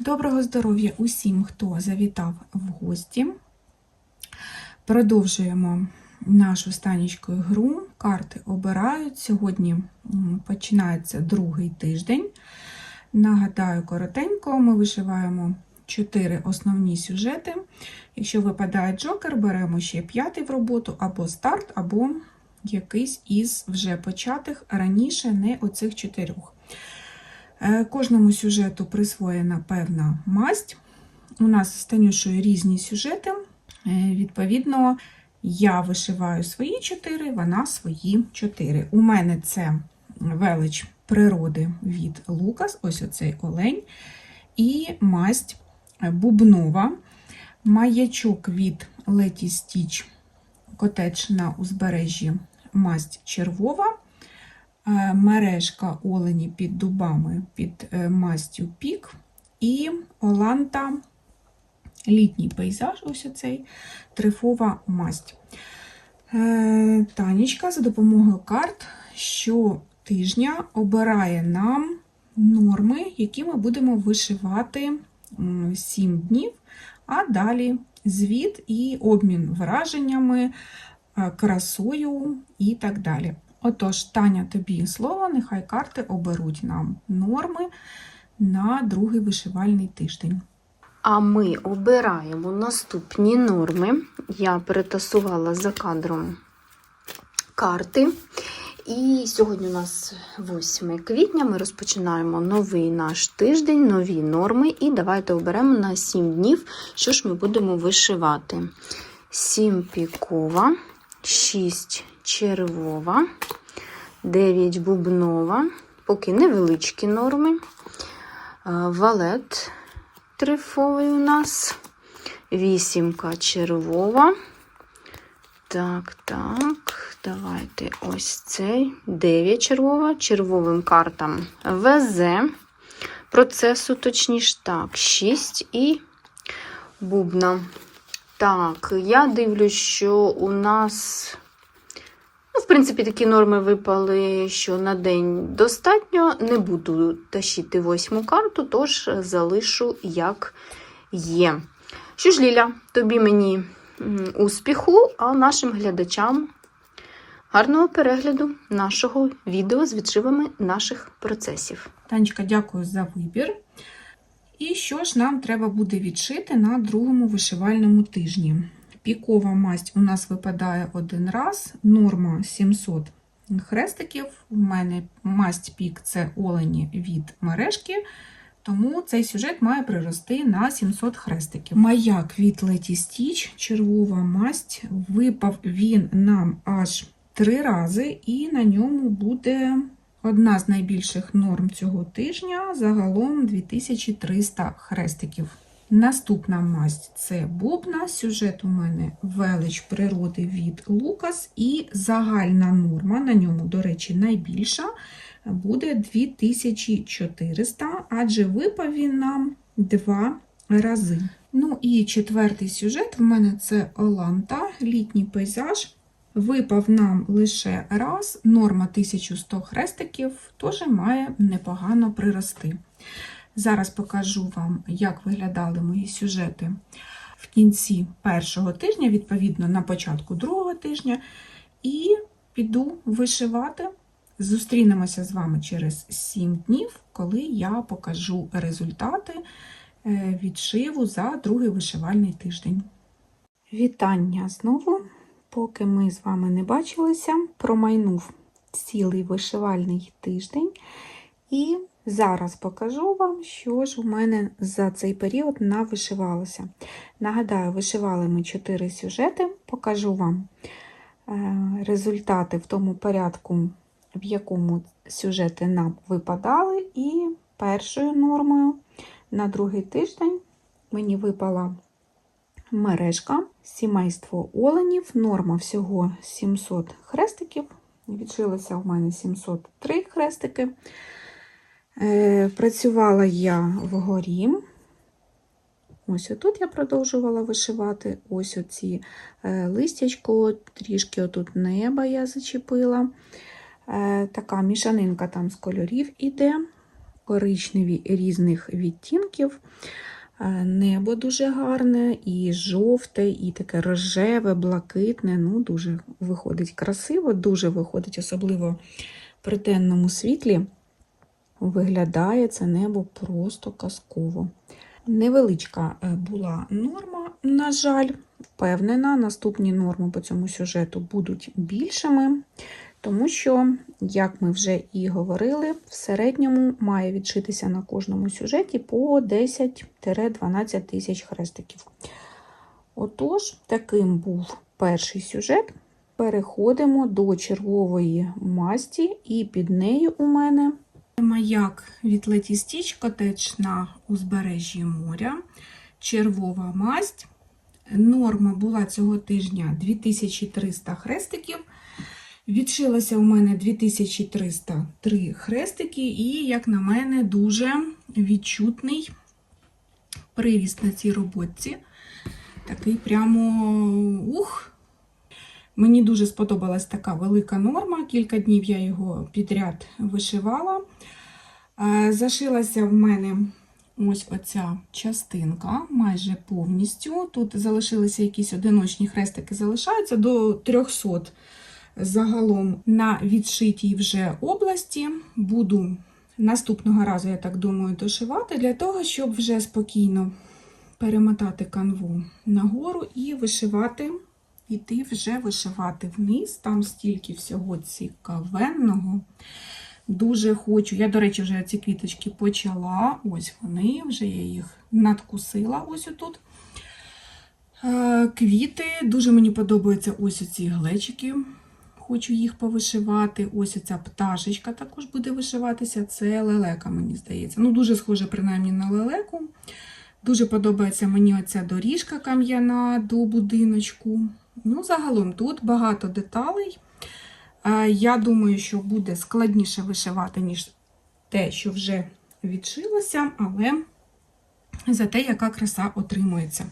Доброго здоров'я усім, хто завітав в гості. Продовжуємо нашу станічкою гру. Карти обирають. Сьогодні починається другий тиждень. Нагадаю, коротенько, ми вишиваємо 4 основні сюжети. Якщо випадає джокер, беремо ще п'ятий в роботу, або старт, або якийсь із вже початих раніше не оцих чотирьох. Е, Кожному сюжету присвоєна певна масть. У нас з Танюшою різні сюжети. Е, Відповідно, я вишиваю свої чотири, вона свої чотири. У мене це велич природи від Лукас, ось оцей олень, і масть бубнова, маячок від Леті Стіч, котедж на узбережжі, масть червова. Е, мережка олені під дубами під е, мастю пік і Оланта літній пейзаж, ось оцей трифова масть. Е, Танечка за допомогою карт щотижня обирає нам норми, які ми будемо вишивати 7 днів, а далі звіт і обмін враженнями, красою і так далі. Отож, Таня, тобі слово, нехай карти оберуть нам норми на другий вишивальний тиждень. А ми обираємо наступні норми. Я перетасувала за кадром карти. І сьогодні у нас 8 квітня. Ми розпочинаємо новий наш тиждень, нові норми. І давайте оберемо на 7 днів, що ж ми будемо вишивати. 7 пікова, 6 червова, 9 бубнова, поки невеличкі норми. Е, Валет трифовий у нас. Вісімка червова. Так, так, давайте ось цей. 9 червова. Червовим картам везе. Процесу, точніше, так, 6 і бубна. Так, я дивлюсь, що у нас. Ну, в принципі, такі норми випали, що на день достатньо. Не буду тащити восьму карту, тож залишу як є. Що ж, Ліля, тобі мені успіху, а нашим глядачам гарного перегляду нашого відео з відшивами наших процесів. Танечка, дякую за вибір. І що ж нам треба буде відшити на другому вишивальному тижні? Пікова масть у нас випадає один раз, норма 700 хрестиків. У мене масть пік це олені від мережки, тому цей сюжет має прирости на 700 хрестиків. Маяк від Леті Стіч, червова масть, випав він нам аж три рази, і на ньому буде одна з найбільших норм цього тижня, загалом 2300 хрестиків. Наступна масть це бубна. Сюжет у мене велич природи від Лукас, і загальна норма, на ньому, до речі, найбільша, буде 2400, адже випав він нам два рази. Ну і четвертий сюжет в мене це Оланта, літній пейзаж. Випав нам лише раз, норма 1100 хрестиків, теж має непогано прирости. Зараз покажу вам, як виглядали мої сюжети в кінці першого тижня, відповідно, на початку другого тижня, і піду вишивати. Зустрінемося з вами через 7 днів, коли я покажу результати е, відшиву за другий вишивальний тиждень. Вітання знову! Поки ми з вами не бачилися, промайнув цілий вишивальний тиждень. І зараз покажу вам, що ж у мене за цей період навишивалося. Нагадаю, вишивали ми 4 сюжети, покажу вам е, результати в тому порядку, в якому сюжети нам випадали. І першою нормою на другий тиждень мені випала мережка, сімейство оленів, норма всього 700 хрестиків. Відшилося в мене 703 хрестики. Е, Працювала я вгорі. Ось отут я продовжувала вишивати. Ось оці е, листячко, трішки отут неба я зачепила. Е, Така мішанинка там з кольорів іде. коричневі різних відтінків. Е, Небо дуже гарне, і жовте, і таке рожеве, блакитне. Ну, дуже виходить красиво, дуже виходить, особливо при денному світлі. Виглядає це небо просто казково. Невеличка е, була норма, на жаль, впевнена, наступні норми по цьому сюжету будуть більшими, тому що, як ми вже і говорили, в середньому має відшитися на кожному сюжеті по 10-12 тисяч хрестиків. Отож, таким був перший сюжет. Переходимо до червової масті, і під нею у мене маяк від Leti Stitch Cottage на узбережжі моря. Червова масть. Норма була цього тижня 2300 хрестиків. Відшилося у мене 2303 хрестики, і, як на мене, дуже відчутний приріст на цій роботці. Такий прямо ух. Мені дуже сподобалась така велика норма. Кілька днів я його підряд вишивала. Е, Зашилася в мене ось оця частинка майже повністю. Тут залишилися якісь одиночні хрестики, залишаються до 300 загалом на відшитій вже області. Буду наступного разу, я так думаю, дошивати для того, щоб вже спокійно перемотати канву нагору і вишивати, іти вже вишивати вниз. Там стільки всього цікавенного. Дуже хочу. Я, до речі, вже ці квіточки почала. Ось вони, вже я їх надкусила ось отут. Е, Квіти. Дуже мені подобаються ось оці глечики. Хочу їх повишивати. Ось оця пташечка також буде вишиватися. Це лелека, мені здається. Ну, дуже схоже, принаймні, на лелеку. Дуже подобається мені оця доріжка кам'яна до будиночку. Ну, загалом тут багато деталей. Е, Я думаю, що буде складніше вишивати, ніж те, що вже відшилося, але зате яка краса отримується.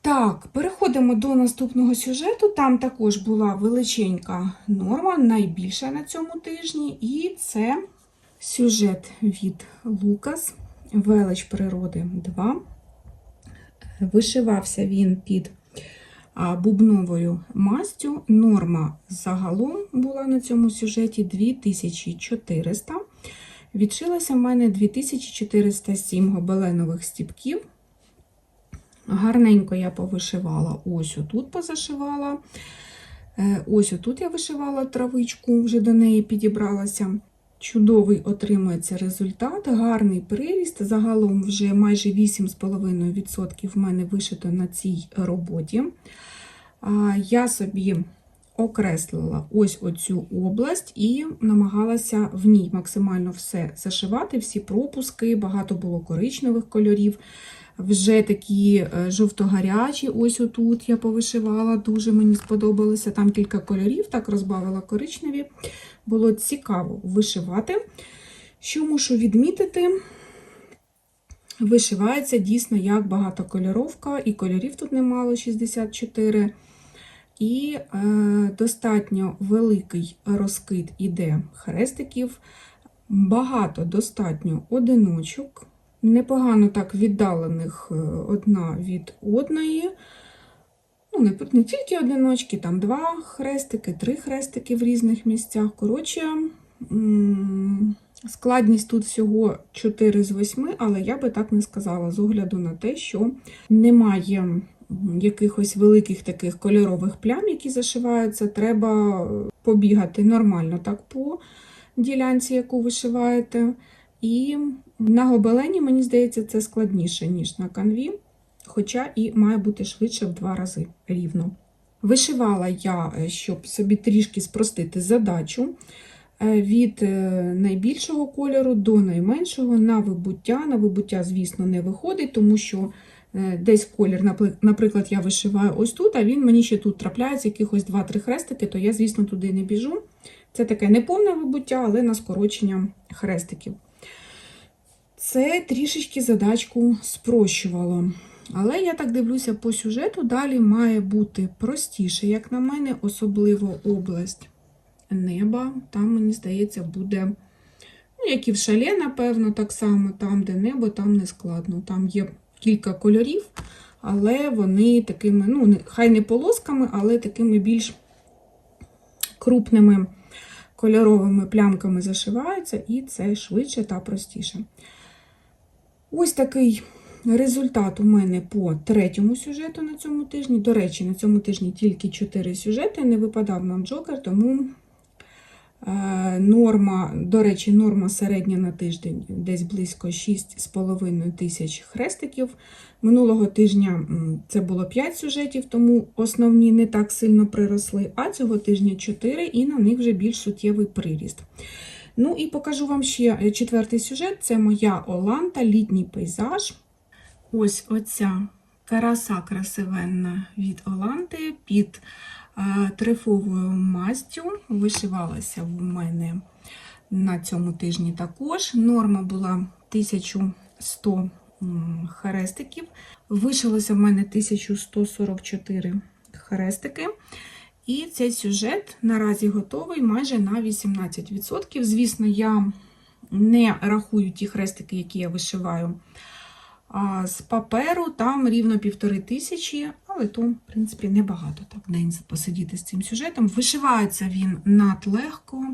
Так, переходимо до наступного сюжету. Там також була величенька норма, найбільша на цьому тижні, і це сюжет від Лукас Велич природи 2. Вишивався він під бубновою мастю. Норма загалом була на цьому сюжеті 2400. Відшилося в мене 2407 гобеленових стіпків. Гарненько я повишивала, ось отут позашивала. Е, Ось отут я вишивала травичку, вже до неї підібралася. Чудовий отримується результат, гарний приріст. Загалом вже майже 8,5% в мене вишито на цій роботі. Я собі окреслила ось оцю область і намагалася в ній максимально все зашивати, всі пропуски, багато було коричневих кольорів. Вже такі е, жовто-гарячі, ось отут я повишивала, дуже мені сподобалося. Там кілька кольорів, так розбавила коричневі. Було цікаво вишивати. Що мушу відмітити, вишивається дійсно як багатокольоровка, і кольорів тут немало 64. І е, достатньо великий розкид іде хрестиків, багато достатньо одиночок, непогано так віддалених е, одна від одної. Ну, не, не тільки одиночки, там два хрестики, три хрестики в різних місцях. Коротше, складність тут всього 4 з 8, але я би так не сказала, з огляду на те, що немає якихось великих таких кольорових плям, які зашиваються. Треба побігати нормально так по ділянці, яку вишиваєте. І на гобелені, мені здається, це складніше, ніж на канві, хоча і має бути швидше в два рази рівно. Вишивала я, е, щоб собі трішки спростити задачу е, від е, найбільшого кольору до найменшого на вибуття. На вибуття, звісно, не виходить, тому що десь колір, наприклад, я вишиваю ось тут, а він мені ще тут трапляється якихось 2-3 хрестики, то я, звісно, туди не біжу. Це таке неповне вибуття, але на скорочення хрестиків. Це трішечки задачку спрощувало. Але я так дивлюся по сюжету, далі має бути простіше, як на мене, особливо область неба. Там, мені здається, буде Ну, як і в шале, напевно, так само, там, де небо, там не складно. Там є кілька кольорів, але вони такими, ну, хай не полосками, але такими більш крупними кольоровими плямками зашиваються, і це швидше та простіше. Ось такий результат у мене по третьому сюжету на цьому тижні. До речі, на цьому тижні тільки 4 сюжети, не випадав нам джокер, тому е, норма, до речі, норма середня на тиждень десь близько 6,5 тисяч хрестиків. Минулого тижня це було 5 сюжетів, тому основні не так сильно приросли, а цього тижня 4, і на них вже більш суттєвий приріст. Ну і покажу вам ще е, четвертий сюжет. Це моя Оланта, літній пейзаж. Ось оця караса красивенна від Оланти під е, трифовою мастю. Вишивалася в мене на цьому тижні також. Норма була 1100 м, хрестиків. Вишилося в мене 1144 хрестики. І цей сюжет наразі готовий майже на 18%. Звісно, я не рахую ті хрестики, які я вишиваю а з паперу, там рівно півтори тисячі, але то, в принципі, небагато так день посидіти з цим сюжетом. Вишивається він надлегко,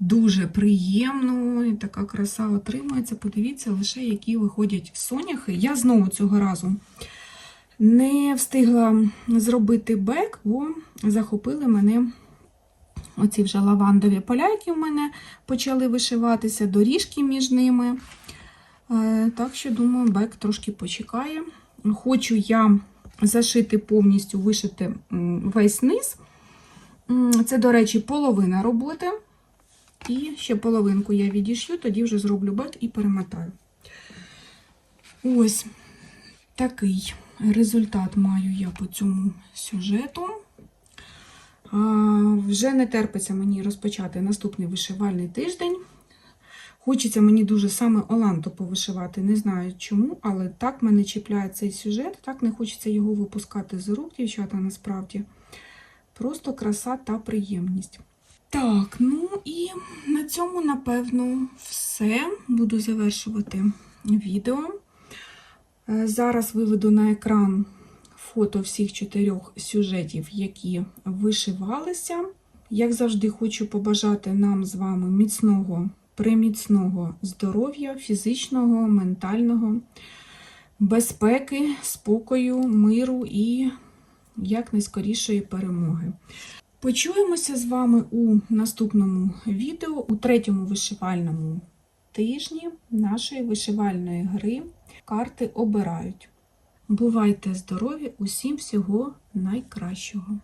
дуже приємно, і така краса отримується. Подивіться лише, які виходять соняхи. Я знову цього разу не встигла зробити бек, бо захопили мене оці вже лавандові поля, які в мене почали вишиватися, доріжки між ними. Е, Так що, думаю, бек трошки почекає. Хочу я зашити повністю, вишити весь низ. Це, до речі, половина роботи. І ще половинку я відішью, тоді вже зроблю бек і перемотаю. Ось такий результат маю я по цьому сюжету. Вже не терпиться мені розпочати наступний вишивальний тиждень. Хочеться мені дуже саме Оланту повишивати. Не знаю чому, але так мене чіпляє цей сюжет, так не хочеться його випускати з рук, дівчата, насправді. Просто краса та приємність. Так, ну і на цьому, напевно, все. Буду завершувати відео. Е, Зараз виведу на екран фото всіх чотирьох сюжетів, які вишивалися. Як завжди, хочу побажати нам з вами міцного, приміцного здоров'я, фізичного, ментального, безпеки, спокою, миру і якнайскорішої перемоги. Почуємося з вами у наступному відео, у третьому вишивальному тижні нашої вишивальної гри карти обирають. Бувайте здорові, усім всього найкращого!